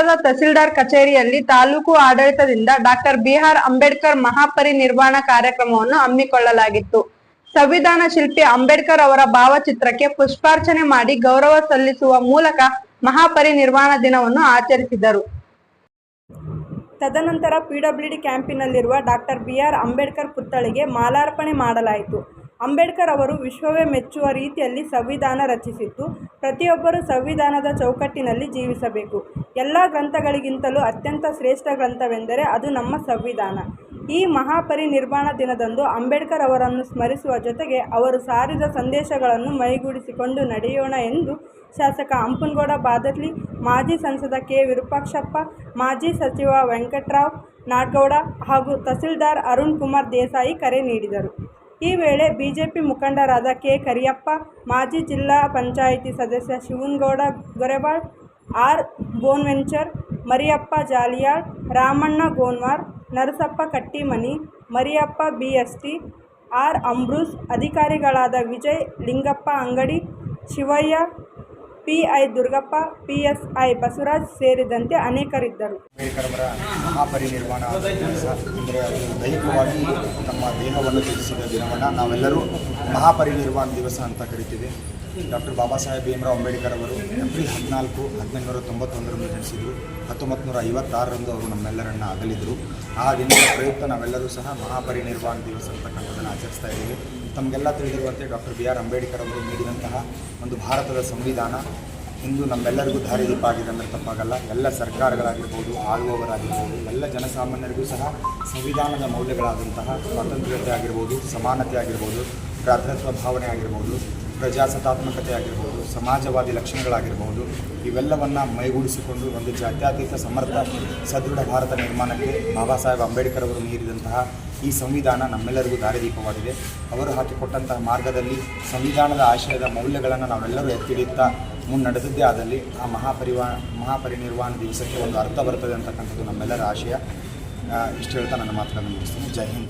ನಗರದ ತಹಸೀಲ್ದಾರ್ ಕಚೇರಿಯಲ್ಲಿ ತಾಲೂಕು ಆಡಳಿತದಿಂದ ಡಾಕ್ಟರ್ ಬಿಆರ್ ಅಂಬೇಡ್ಕರ್ ಮಹಾಪರಿನಿರ್ವಾಣ ಕಾರ್ಯಕ್ರಮವನ್ನು ಹಮ್ಮಿಕೊಳ್ಳಲಾಗಿತ್ತು. ಸಂವಿಧಾನ ಶಿಲ್ಪಿ ಅಂಬೇಡ್ಕರ್ ಅವರ ಭಾವಚಿತ್ರಕ್ಕೆ ಪುಷ್ಪಾರ್ಚನೆ ಮಾಡಿ ಗೌರವ ಸಲ್ಲಿಸುವ ಮೂಲಕ ಮಹಾಪರಿನಿರ್ವಾಣ ದಿನವನ್ನು ಆಚರಿಸಿದರು. ತದನಂತರ ಪಿಡಬ್ಲ್ಯೂಡಿ ಕ್ಯಾಂಪಿನಲ್ಲಿರುವ ಡಾಕ್ಟರ್ ಬಿಆರ್ ಅಂಬೇಡ್ಕರ್ ಪುತ್ಥಳಿಗೆ ಮಾಲಾರ್ಪಣೆ ಮಾಡಲಾಯಿತು. ಅಂಬೇಡ್ಕರ್ ಅವರು ವಿಶ್ವವೇ ಮೆಚ್ಚುವ ರೀತಿಯಲ್ಲಿ ಸಂವಿಧಾನ ರಚಿಸಿತ್ತು ಪ್ರತಿಯೊಬ್ಬರೂ ಸಂವಿಧಾನದ ಚೌಕಟ್ಟಿನಲ್ಲಿ ಜೀವಿಸಬೇಕು. ಎಲ್ಲ ಗ್ರಂಥಗಳಿಗಿಂತಲೂ ಅತ್ಯಂತ ಶ್ರೇಷ್ಠ ಗ್ರಂಥವೆಂದರೆ ಅದು ನಮ್ಮ ಸಂವಿಧಾನ. ಈ ಮಹಾಪರಿನಿರ್ವಾಣ ದಿನದಂದು ಅಂಬೇಡ್ಕರ್ ಅವರನ್ನು ಸ್ಮರಿಸುವ ಜೊತೆಗೆ ಅವರು ಸಾರಿದ ಸಂದೇಶಗಳನ್ನು ಮೈಗೂಡಿಸಿಕೊಂಡು ನಡೆಯೋಣ ಎಂದು ಶಾಸಕ ಅಂಪನಗೌಡ ಬಾದರ್ಲಿ, ಮಾಜಿ ಸಂಸದ ಕೆ. ವಿರೂಪಾಕ್ಷಪ್ಪ, ಮಾಜಿ ಸಚಿವ ವೆಂಕಟರಾವ್ ನಾಡ್ಗೌಡ ಹಾಗೂ ತಹಸೀಲ್ದಾರ್ ಅರುಣ್ ಕುಮಾರ್ ದೇಸಾಯಿ ಕರೆ ನೀಡಿದರು. ಈ ವೇಳೆ ಬಿಜೆಪಿ ಮುಖಂಡರಾದ ಕೆ ಕರಿಯಪ್ಪ, ಮಾಜಿ ಜಿಲ್ಲಾ ಪಂಚಾಯಿತಿ ಸದಸ್ಯ Shivanagouda, Gorewal, R Bonaventure Mariyappa Jaliyal, Ramanna Gonwar, Narasappa Kattimani, Mariyappa BST, R Ambrose ಅಧಿಕಾರಿಗಳಾದ ವಿಜಯ್ ಲಿಂಗಪ್ಪ ಅಂಗಡಿ, ಶಿವಯ್ಯ ಪಿಐ ದುರ್ಗಪ್ಪ ಪಿಎಸ್ಐ ಬಸವರಾಜ್ ಸೇರಿದಂತೆ ಅನೇಕರಿದ್ದರು. ಮಹಾಪರಿನಿರ್ವಾಣ ದಿವಸ ಅವರು ದೈಹಿಕವಾಗಿ ತಮ್ಮ ದೇಹವನ್ನು ತ್ಯಜಿಸಿದ ದಿನವನ್ನು ನಾವೆಲ್ಲರೂ ಮಹಾಪರಿನಿರ್ವಾಣ ದಿವಸ ಅಂತ ಕರಿತೀವಿ. ಡಾಕ್ಟರ್ ಬಾಬಾ ಸಾಹೇಬ್ ಭೀಮರಾವ್ ಅಂಬೇಡ್ಕರ್ ಅವರು ಏಪ್ರಿಲ್ ಹದಿನಾಲ್ಕು ಹದಿನೆಂಟುನೂರ ತೊಂಬತ್ತೊಂದರಂದು ಜನಿಸಿದರು. ಹತ್ತೊಂಬತ್ತು ನೂರ ಐವತ್ತಾರರಂದು ಅವರು ನಮ್ಮೆಲ್ಲರನ್ನು ಅಗಲಿದ್ರು. ಆ ದಿನದ ಪ್ರಯುಕ್ತ ನಾವೆಲ್ಲರೂ ಸಹ ಮಹಾಪರಿನಿರ್ವಾಣ ದಿವಸ ಅಂತಕ್ಕಂಥದ್ದನ್ನು ಆಚರಿಸ್ತಾ ಇದ್ದೀವಿ. ತಮಗೆಲ್ಲ ತಿಳಿದಿರುವಂತೆ ಡಾಕ್ಟರ್ ಬಿ ಆರ್ ಅಂಬೇಡ್ಕರ್ ಅವರು ನೀಡಿದಂತಹ ಒಂದು ಭಾರತದ ಸಂವಿಧಾನ ಇಂದು ನಮ್ಮೆಲ್ಲರಿಗೂ ದಾರಿದೀಪ ಆಗಿದೆ ಅಂದರೆ ತಪ್ಪಾಗಲ್ಲ. ಎಲ್ಲ ಸರ್ಕಾರಗಳಾಗಿರ್ಬೋದು ಆಳುವವರಾಗಿರ್ಬೋದು ಎಲ್ಲ ಜನಸಾಮಾನ್ಯರಿಗೂ ಸಹ ಸಂವಿಧಾನದ ಮೌಲ್ಯಗಳಾದಂತಹ ಸ್ವಾತಂತ್ರ್ಯತೆ ಆಗಿರ್ಬೋದು, ಸಮಾನತೆ ಆಗಿರ್ಬೋದು ಭ್ರಾತೃತ್ವ ಭಾವನೆ ಆಗಿರ್ಬೋದು ಪ್ರಜಾಸತ್ತಾತ್ಮಕತೆ ಆಗಿರ್ಬೋದು ಸಮಾಜವಾದಿ ಲಕ್ಷಣಗಳಾಗಿರ್ಬೋದು, ಇವೆಲ್ಲವನ್ನು ಮೈಗೂಡಿಸಿಕೊಂಡು ಒಂದು ಜಾತ್ಯತೀತ ಸಮರ್ಥ, ಸದೃಢ ಭಾರತ ನಿರ್ಮಾಣಕ್ಕೆ ಬಾಬಾ ಸಾಹೇಬ್ ಅಂಬೇಡ್ಕರ್ ಅವರು ನೀಡಿದಂತಹ ಈ ಸಂವಿಧಾನ ನಮ್ಮೆಲ್ಲರಿಗೂ ದಾರಿದೀಪವಾಗಿದೆ. ಅವರು ಹಾಕಿಕೊಟ್ಟಂತಹ ಮಾರ್ಗದಲ್ಲಿ ಸಂವಿಧಾನದ ಆಶಯದ ಮೌಲ್ಯಗಳನ್ನು ನಾವೆಲ್ಲರೂ ಎತ್ತಿಡಿಯುತ್ತಾ ಮುನ್ನಡೆದದ್ದೇ ಆದಲ್ಲಿ ಆ ಮಹಾಪರಿವಾ, ಮಹಾಪರಿನಿರ್ವಾಣ ದಿವಸಕ್ಕೆ ಒಂದು ಅರ್ಥ ಬರ್ತದೆ ಅಂತಕ್ಕಂಥದ್ದು ನಮ್ಮೆಲ್ಲರ ಆಶಯ. ಇಷ್ಟು ಹೇಳ್ತಾ ನನ್ನ ಮಾತುಗಳನ್ನು ಮುಗಿಸ್ತೀನಿ. ಜೈ ಹಿಂದ್.